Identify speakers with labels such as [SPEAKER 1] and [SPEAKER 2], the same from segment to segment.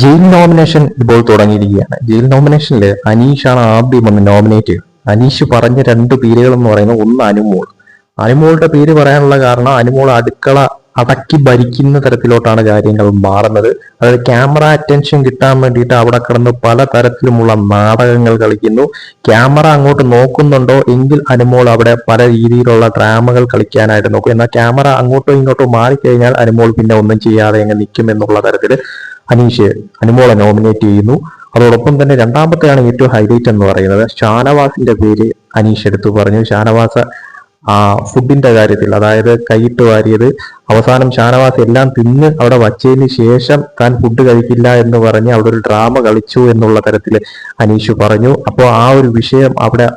[SPEAKER 1] Jail nomination ഇപ്പോൾ തുടങ്ങിയിരിക്കുകയാണ്. Jail നോമിനേഷനിൽ അനീഷാണ് ആദ്യം വന്ന് നോമിനേറ്റ് ചെയ്തത്. അനീഷ് പറഞ്ഞ രണ്ട് പേരുകൾ എന്ന് പറയുന്നത് ഒന്ന് അനുമോൾ. അനുമോളുടെ പേര് പറയാനുള്ള കാരണം അനുമോൾ അടുക്കള അടക്കി ഭരിക്കുന്ന തരത്തിലോട്ടാണ് കാര്യങ്ങൾ മാറുന്നത്. അതായത് ക്യാമറ അറ്റൻഷൻ കിട്ടാൻ വേണ്ടിയിട്ട് അവിടെ കിടന്ന് പല തരത്തിലുമുള്ള നാടകങ്ങൾ കളിക്കുന്നു. ക്യാമറ അങ്ങോട്ട് നോക്കുന്നുണ്ടോ? എങ്കിൽ അനുമോൾ അവിടെ പല രീതിയിലുള്ള ഡ്രാമകൾ കളിക്കാനായിട്ട് നോക്കും. എന്നാൽ ക്യാമറ അങ്ങോട്ടോ ഇങ്ങോട്ടോ മാറിക്കഴിഞ്ഞാൽ അനുമോൾ പിന്നെ ഒന്നും ചെയ്യാതെ അങ്ങ് നിൽക്കും എന്നുള്ള തരത്തിൽ അനീഷ് അനുമോളെ നോമിനേറ്റ് ചെയ്യുന്നു. അതോടൊപ്പം തന്നെ രണ്ടാമത്തെയാണ് ഏറ്റവും ഹൈലൈറ്റ് എന്ന് പറയുന്നത്. ഷാനവാസിന്റെ പേര് അനീഷ് എടുത്തു പറഞ്ഞു. ഷാനവാസ ആ ഫുഡിന്റെ കാര്യത്തിൽ അതായത് കൈയിട്ട് വാരിയത്. അവസാനം ഷാനവാസ് എല്ലാം തിന്ന് അവിടെ വച്ചതിന് ശേഷം താൻ ഫുഡ് കഴിക്കില്ല എന്ന് പറഞ്ഞ് അവിടെ ഒരു ഡ്രാമ കളിച്ചു എന്നുള്ള തരത്തിൽ അനീഷ് പറഞ്ഞു. അപ്പോൾ ആ ഒരു വിഷയം അവിടെ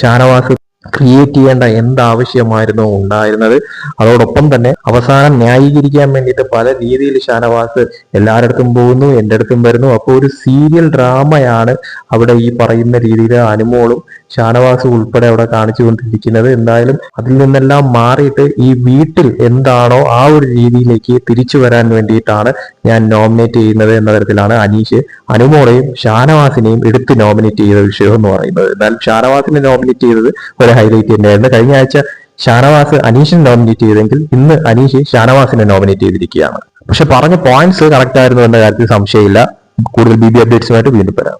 [SPEAKER 1] ഷാനവാസ് ക്രിയേറ്റ് ചെയ്യേണ്ട എന്താവശ്യമായിരുന്നു ഉണ്ടായിരുന്നത്. അതോടൊപ്പം തന്നെ അവസാനം ന്യായീകരിക്കാൻ വേണ്ടിയിട്ട് പല രീതിയിൽ ഷാനവാസ് എല്ലാരടുത്തും പോകുന്നു എന്റെ അടുത്തും വരുന്നു. അപ്പോൾ ഒരു സീരിയൽ ഡ്രാമയാണ് അവിടെ ഈ പറയുന്ന രീതിയിൽ അനുമോളും ഷാനവാസും ഉൾപ്പെടെ അവിടെ കാണിച്ചുകൊണ്ടിരിക്കുന്നത് എന്തായാലും അതിൽ നിന്നെല്ലാം മാറിയിട്ട് ഈ വീട്ടിൽ എന്താണോ ആ ഒരു രീതിയിലേക്ക് തിരിച്ചു വരാൻ വേണ്ടിയിട്ടാണ് ഞാൻ നോമിനേറ്റ് ചെയ്യുന്നത് എന്ന തരത്തിലാണ് അനീഷ് അനുമോളെയും ഷാനവാസിനെയും എടുത്ത് നോമിനേറ്റ് ചെയ്ത വിഷയം എന്ന് പറയുന്നത്. എന്നാൽ ഷാനവാസിനെ നോമിനേറ്റ് ചെയ്തത് ഒരു ഹൈലൈറ്റ് തന്നെയായിരുന്നു. കഴിഞ്ഞ ആഴ്ച ഷാനവാസ് അനീഷിനെ നോമിനേറ്റ് ചെയ്തെങ്കിൽ ഇന്ന് അനീഷ് ഷാനവാസിനെ നോമിനേറ്റ് ചെയ്തിരിക്കുകയാണ്. പക്ഷെ പറഞ്ഞ പോയിന്റ്സ് കറക്റ്റ് ആയിരുന്നു എന്ന കാര്യത്തിൽ സംശയമില്ല. കൂടുതൽ ബി ബി അപ്ഡേറ്റ്സുമായിട്ട് വീണ്ടും വരാം.